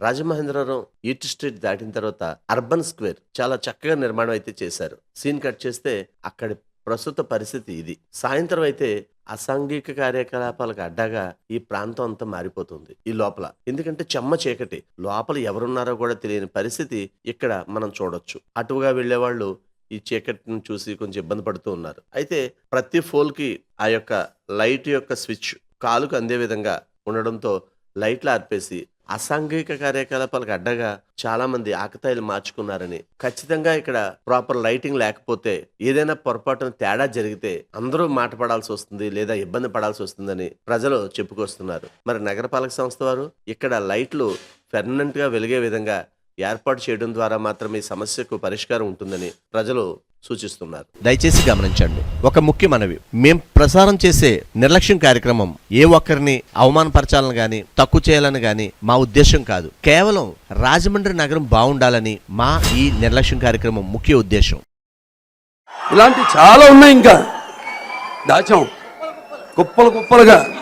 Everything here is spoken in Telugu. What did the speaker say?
రాజమహేంద్రవరం ఈట్ స్ట్రీట్ దాటిన తర్వాత అర్బన్ స్క్వేర్ చాలా చక్కగా నిర్మాణం అయితే చేశారు. సీన్ కట్ చేస్తే అక్కడి ప్రస్తుత పరిస్థితి ఇది. సాయంత్రం అయితే అసాంఘిక కార్యకలాపాలకు అడ్డాగా ఈ ప్రాంతం అంతా మారిపోతుంది ఈ లోపల. ఎందుకంటే చెమ్మ చీకటి. లోపల ఎవరున్నారో కూడా తెలియని పరిస్థితి ఇక్కడ మనం చూడొచ్చు. అటుగా వెళ్ళేవాళ్ళు ఈ చీకటిని చూసి కొంచెం ఇబ్బంది పడుతూ ఉన్నారు. అయితే ప్రతి ఫోల్కి ఆ యొక్క లైట్ యొక్క స్విచ్ కాలుకు అందే విధంగా ఉండడంతో లైట్లు ఆర్పేసి అసాంఘిక కార్యకలాపాలకు అడ్డగా చాలా మంది ఆకతాయిలు మార్చుకున్నారని. ఖచ్చితంగా ఇక్కడ ప్రాపర్ లైటింగ్ లేకపోతే ఏదైనా పొరపాటున తేడా జరిగితే అందరూ మాట పడాల్సి వస్తుంది లేదా ఇబ్బంది పడాల్సి వస్తుందని ప్రజలు చెప్పుకొస్తున్నారు. మరి నగరపాలక సంస్థ వారు ఇక్కడ లైట్లు పెర్మనెంట్గా వెలిగే విధంగా ఏర్పాటు చేయడం ద్వారా మాత్రమే ఈ సమస్యకు పరిష్కారం ఉంటుందని ప్రజలు సూచిస్తున్నారు. దయచేసి గమనించండి ఒక ముఖ్య మనవి. మేం ప్రసారం చేసే నిర్లక్ష్యం కార్యక్రమం ఏ ఒక్కరిని అవమానపరచాలని గాని తక్కువ చేయాలని గాని మా ఉద్దేశం కాదు. కేవలం రాజమండ్రి నగరం బాగుండాలని మా ఈ నిర్లక్ష్యం కార్యక్రమం ముఖ్య ఉద్దేశం ఇలాంటి చాలా ఉన్నాయి ఇంకా. దాచాం. కుప్పలు కుప్పలుగా.